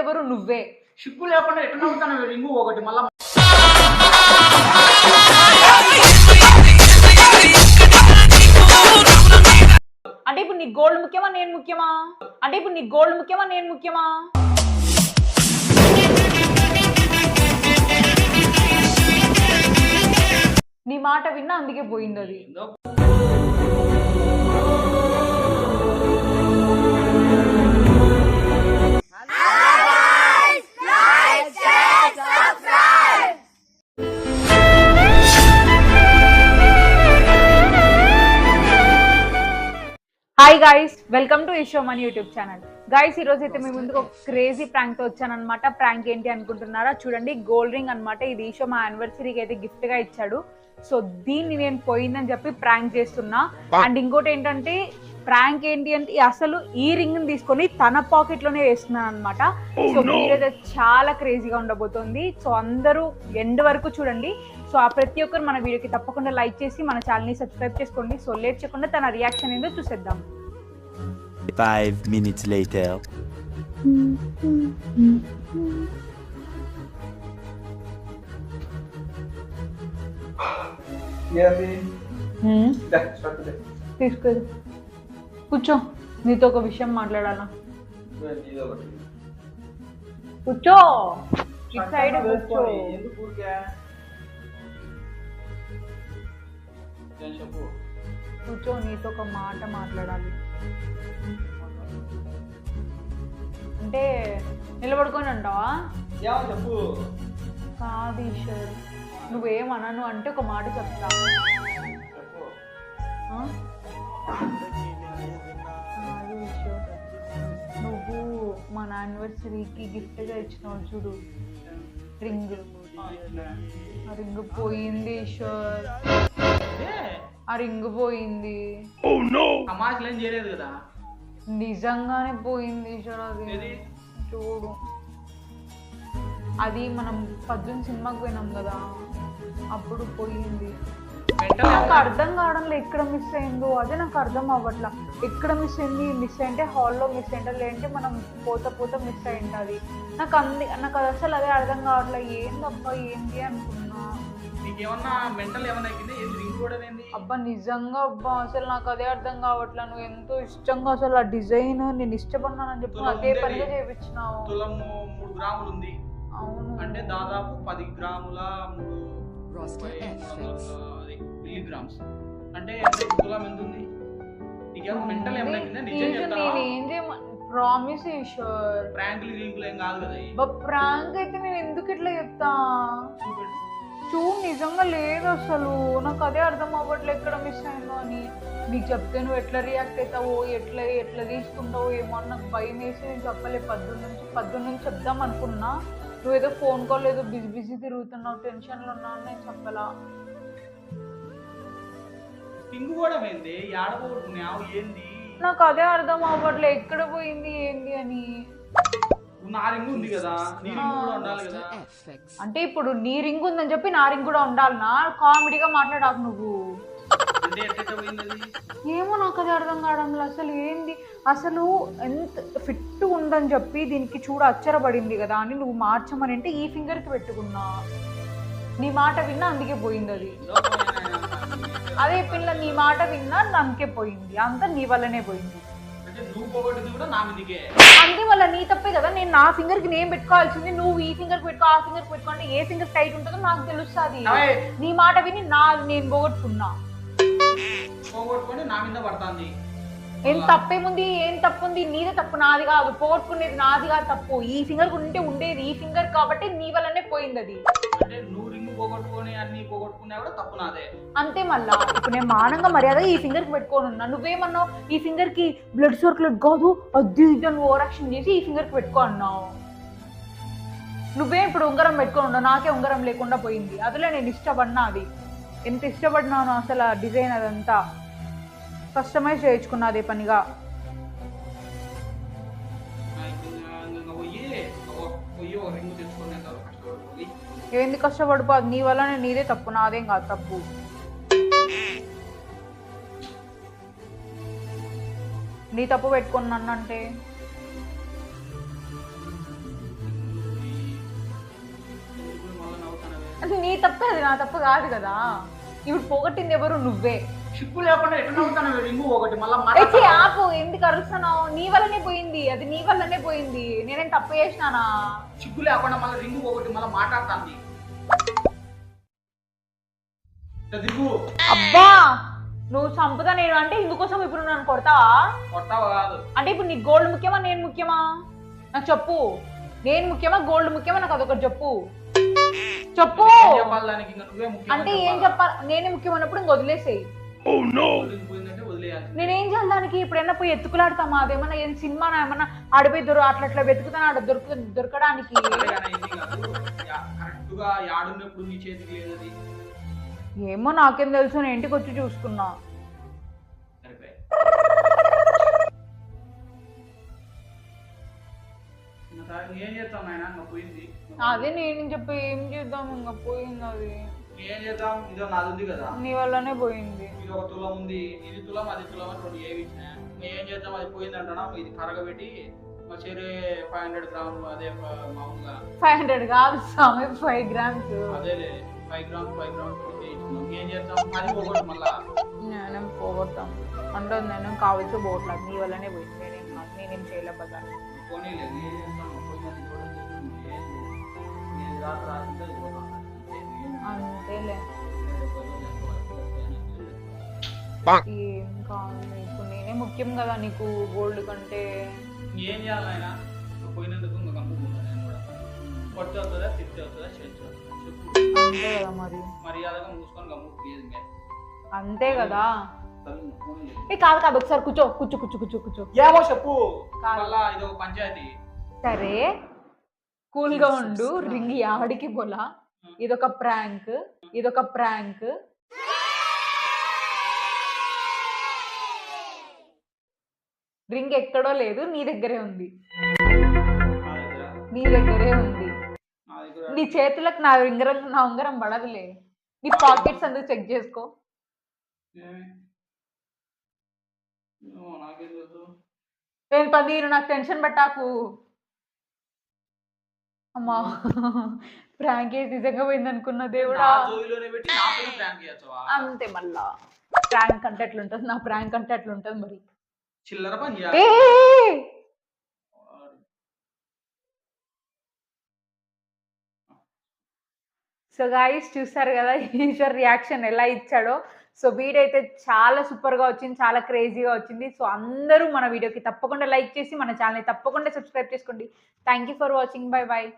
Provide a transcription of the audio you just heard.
ఎవరు నువ్వే? సిగ్గు లేకుండా ఎట్లా నవ్వుతాను రింగు ఒకటి మళ్ళా అంటే ఇప్పుడు నీకు గోల్డ్ ముఖ్యమా నేను ముఖ్యమా? అంటే ఇప్పుడు నీకు గోల్డ్ ముఖ్యమా నేను ముఖ్యమా? నీ మాట విన్నా అందుకే పోయింది అది. హాయ్ గాయ్స్ వెల్కమ్ టు ఇషో మనీ యూట్యూబ్ ఛానల్ గాయ్స్ ఈ రోజు అయితే మీ ముందుకు ఒక క్రేజీ ప్రాంక్తో వచ్చానన్నమాట. ప్రాంక్ ఏంటి అనుకుంటున్నారా? చూడండి గోల్డ్ రింగ్ అన్నమాట. ఇది ఈషో మా యానివర్సరీకి అయితే గిఫ్ట్గా ఇచ్చాడు. సో దీన్ని నేను పోయిందని చెప్పి ప్రాంక్ చేస్తున్నా. అండ్ ఇంకోటి ఏంటంటే ప్రాంక్ ఏంటి అంటే అసలు ఈ రింగ్ని తీసుకొని తన పాకెట్లోనే వేస్తున్నాను అనమాట సో మీరైతే చాలా క్రేజీగా ఉండబోతోంది. సో అందరూ ఎండ్ వరకు చూడండి. సో ఆ ప్రతి ఒక్కరు మన వీడియోకి తప్పకుండా లైక్ చేసి మన ఛానల్ని సబ్స్క్రైబ్ చేసుకోండి. సో లేట్ చేయకుండా తన రియాక్షన్ ఏందో చూసేద్దాం. Five minutes later. తీసుకెళ్ళి కూర్చో నీతో ఒక విషయం మాట్లాడాలా. కూర్చో సైడ్ కూర్చో నీతో ఒక మాట మాట్లాడాలి అంటే నిలబడుకొని ఉంటావా? ఏమో చెప్పు. కాదు ఈశ్వర్ నువ్వేమనను అంటే ఒక మాట చెప్తా. నువ్వు మన యానివర్సరీకి గిఫ్ట్గా ఇచ్చినావు చూడు. రింగ్. ఆ రింగ్ పోయింది ఈశ్వర్. ఆ రింగ్ పోయింది. తమాషలు చేయలేదు కదా? నిజంగానే పోయింది ఈశ్వర్ అది. ఏది? చూడు. అది మనం పద్దెనిమిది సినిమాకి పోయినాం కదా అప్పుడు పోయింది. నాకు అర్థం కావడంలో ఎక్కడ మిస్ అయిందో. అదే నాకు అర్థం అవ్వట్లా. ఎక్కడ మిస్ అయింది మిస్ అయింటే హాల్లో మిస్ అయింటే లేదంటే మనం పోత పోత మిస్ అయింటది నాకు అంది నాకు అది అసలు అదే అర్థం కావట్లే. ఏందబ్బా ఏంది అనుకున్నా. నీకేమన్నా మెంటల్ ఏమన్నా ఎక్కింది ఏది రింగ్ కూడా ఏంది? అబ్బా నిజంగా అబ్బా అసలు నాకు అదే అర్థం కావట్లే. నువ్వు ఎంతో ఇష్టంగా అసలు ఆ డిజైన్ నేను ఇష్టపడినానని చెప్పి అదే పనిగా చేపించినావు. తులము మూడు గ్రాములు ఉంది. అవును. అంటే దాదాపు పది గ్రాముల మూడు Roster ముప్పై F వందల అది మిల్లీగ్రామ్స్ అంటే ఎంత తులం ఎంత ఉంది? నీకేమో మెంటల్ ఏమన్నా ఎక్కిందా నిజం నేను చెప్తావా? ఏం చేయమ? ప్రామిస్ ఈశ్వర్ ప్రాంకులు గింకులు ఏం కాదు కదా ఇవి. ప్రాంక్ అయితే నేను ఎందుకు ఇట్లా చెప్తా? చూపెట్టు. చూడు నిజంగా లేదు అసలు. నాకు అదే అర్థం అవ్వట్లేదు ఎక్కడ మిస్ అయిందో అని నీకు చెప్తే నువ్వు ఎట్లా రియాక్ట్ అవుతావో ఎట్లా ఎట్లా తీసుకుంటావో ఏమో నాకు భయం వేసి నేను చెప్పలే పద్దు నుంచి పద్దు నుంచి చెప్దాం అనుకున్నా. నువ్వు ఏదో ఫోన్ కాల్ ఏదో బిజీ బిజీ తిరుగుతున్నావు టెన్షన్లో ఉన్నా అని నేను చెప్పలా. పింగు కూడా ఏంది? ఏడబోతున్నావు ఏంది? నాకు అదే అర్థం అవ్వట్లేదు. ఎక్కడ పోయింది ఏంది అని. నా రింగు ఉంది కదా నీ రింగు కూడా ఉండాలి కదా. అంటే ఇప్పుడు నీ రింగ్ ఉందని చెప్పి నా రింగ్ కూడా ఉండాలనా కామెడీగా మాట్లాడాకు నువ్వు. ఏమో నాకు అది అర్థం కావడంలో అసలు ఏంది? అసలు ఎంత ఫిట్ ఉందని చెప్పి దీనికి చూడ అచ్చరపడింది కదా అని నువ్వు మార్చమని అంటే ఈ ఫింగర్కి పెట్టుకున్నా. నీ మాట విన్నా అందుకే పోయింది అది. అదే పిల్ల నీ మాట విన్నా అందుకే పోయింది అంతా నీ వల్లనే పోయింది. నువ్వు పోగొట్టింది కూడా నా మీదికే. తప్పే కదా నేను నా ఫింగర్కి నేను పెట్టుకోవాల్సింది నువ్వు ఈ ఫింగర్కి పెట్టుకో ఆ ఫింగర్కి పెట్టుకుంటే ఏ ఫింగర్ టైట్ ఉంటుందో నాకు తెలుస్తుంది. నీ మాట విని నా నేను పోగొట్టుకున్నా. పోగొట్టుకొని నా మీద పడుతుంది. ఏం తప్పేముంది ఏం తప్పు ఉంది? నీదే తప్పు నాది కాదు. పోగొట్టుకునేది నాది కాదు తప్పు. ఈ ఫింగర్ ఉంటే ఉండేది ఈ ఫింగర్ కాబట్టి నీ వల్లనే పోయింది అది. అంటే నువ్వు రింగు పోగొట్టుకొని అన్ని పోగొట్టుకున్నా కూడా తప్పు నాదే. అంతే మళ్ళా. ఇప్పుడు నేను మానంగా మర్యాద ఈ ఫింగర్కి పెట్టుకొని ఉన్నా. నువ్వేమన్నావు? ఈ ఫింగర్కి బ్లడ్ సర్క్యులేట్ కాదు? అది ఇది అని ఓవర్ యాక్షన్ చేసి ఈ ఫింగర్కి పెట్టుకో అన్నావు. నువ్వే ఇప్పుడు ఉంగరం పెట్టుకొని ఉన్నావు. నాకే ఉంగరం లేకుండా పోయింది. అదిలే నేను ఇష్టపడినా అది. ఎంత ఇష్టపడినాను అసలు ఆ డిజైన్ అదంతా. కస్టమైజ్ చేయించుకున్నదే పనిగా. ఏంది కష్టపడిపోదు నీ వల్ల నీదే తప్పు నాదేం కాదు తప్పు. నీ తప్పు పెట్టుకుని నన్ను అంటే? నీ తప్పు అది నా తప్పు కాదు కదా. ఇప్పుడు పోగొట్టింది ఎవరు? నువ్వే. చిక్కు లేకుండా ఎట్లా నవ్వుతాను రింగు ఒకటి మళ్ళీ ఆపు ఎందుకు అరుస్తున్నావు? నీ వల్లనే పోయింది అది నీ వల్లనే పోయింది. నేనేం తప్పు చేసినానా? చిక్కు లేకుండా మళ్ళీ రింగు ఒకటి మళ్ళీ మాట్లాడుతుంది. దిగు అబ్బా! నువ్వు చంపుతా నేను అంటే ఇందుకోసం ఇప్పుడు నన్ను కొడతావా? కొట్టావా కాదు. అంటే ఇప్పుడు నీకు గోల్డ్ ముఖ్యమా నేను ముఖ్యమా? నాకు చెప్పు. నేను ముఖ్యమా గోల్డ్ ముఖ్యమా నాకు అదొకటి చెప్పు. చెప్పు. అంటే ఏం చెప్పాలి? నేనే ముఖ్యమైనప్పుడు ఇంక వదిలేసేయి. నేనేం చేయాలి దానికి? ఇప్పుడైనా పోయి ఎత్తుకులాడతామా? అదేమన్నా ఏం సినిమా ఏమన్నా ఆడిపోయి దొర అట్లా అట్లా వెతుకుతాను? ఆడ దొరుకు దొరకడానికి? కరెక్ట్గా యాడున్నప్పుడు నీ చేతికి లేదు అది ఏమో నాకేం తెలుసు. నేను ఇంటికి వచ్చి చూసుకున్నా. అదే నేను చెప్పి ఏం చేద్దాం? ఇంకా పోయింది అది. ఏం చేద్దాం? ఇదో నాది ఉంది కదా. నీ వల్లనే పోయింది. ఇది ఒక తులం ఉంది. ఇది తులం అది తులం అని రెండు ఏవి ఇచ్చిన. ఏం చేద్దాం? అది పోయింది అంటున్నా ఇది కరగబెట్టి చెరే ఫైవ్ హండ్రెడ్ గ్రామ్ అదే మామూలుగా. ఫైవ్ హండ్రెడ్ కాదు స్వామి ఫైవ్ గ్రామ్స్ అదేలే ఫైవ్ గ్రామ్స్ ఫైవ్ గ్రామ్స్ ఏం చేద్దాం? అది మళ్ళా. నేనేం పోగొట్టాం. అంటే నేనేం కావాల్సి పోవట్లేదు నీ వల్లనే పోయింది. నేనేం కాదు నేనేం చేయలేకపోతాను. పోనీలేదు ఏం చేస్తాం ఏం కాదు ఇప్పుడు నేనే ముఖ్యం కదా నీకు గోల్డ్ కంటే. ఏం చేయాలి ఆయన పోయినందుకు ఇంకా కమ్ముకున్నాను నేను కూడా? కొట్టి అవుతుందా తిట్టి అవుతుందా చేర్చి చెప్పు. అంతే కదా మరి. మర్యాదగా మూసుకొని గమ్ముకు లేదు అంతే కదా. ఏ కాదు కాదు ఒకసారి కూర్చో కూర్చో కూర్చో కూర్చో కూర్చో. ఏమో చెప్పు. కాదు. మళ్ళా ఇది ఒక పంచాయతీ. సరే. కూల్గా ఉండు రింగ్ యాడికి పోలా. ఇదొక ప్రాంక్ ఇదొక ప్రాంక్. రింగ్ ఎక్కడో లేదు నీ దగ్గరే ఉంది. నా దగ్గర. ఉంది. నా చేతులకు నా ఉంగరం నా ఉంగరం పడదులే. నీ పాకెట్స్ అందుకు చెక్ చేసుకో. నేను పది నాకు టెన్షన్ పెట్టాకు. అమ్మా ప్రాంక్ చేసి నిజంగా పోయింది అనుకున్న దేవుడా. అంతే మళ్ళా. ప్రాంక్ అంటే అట్లుంటది నా ప్రాంక్ అంటే అట్లుంటది మరి? చిల్లర పని చేయాలి. సో గాయస్ చూసారు కదా ఈశ్వర్ రియాక్షన్ ఎలా ఇచ్చాడో. సో వీడియో అయితే చాలా సూపర్గా వచ్చింది చాలా క్రేజీగా వచ్చింది. సో అందరూ మన వీడియోకి తప్పకుండా లైక్ చేసి మన ఛానల్ని తప్పకుండా సబ్స్క్రైబ్ చేసుకోండి. Thank you for watching bye bye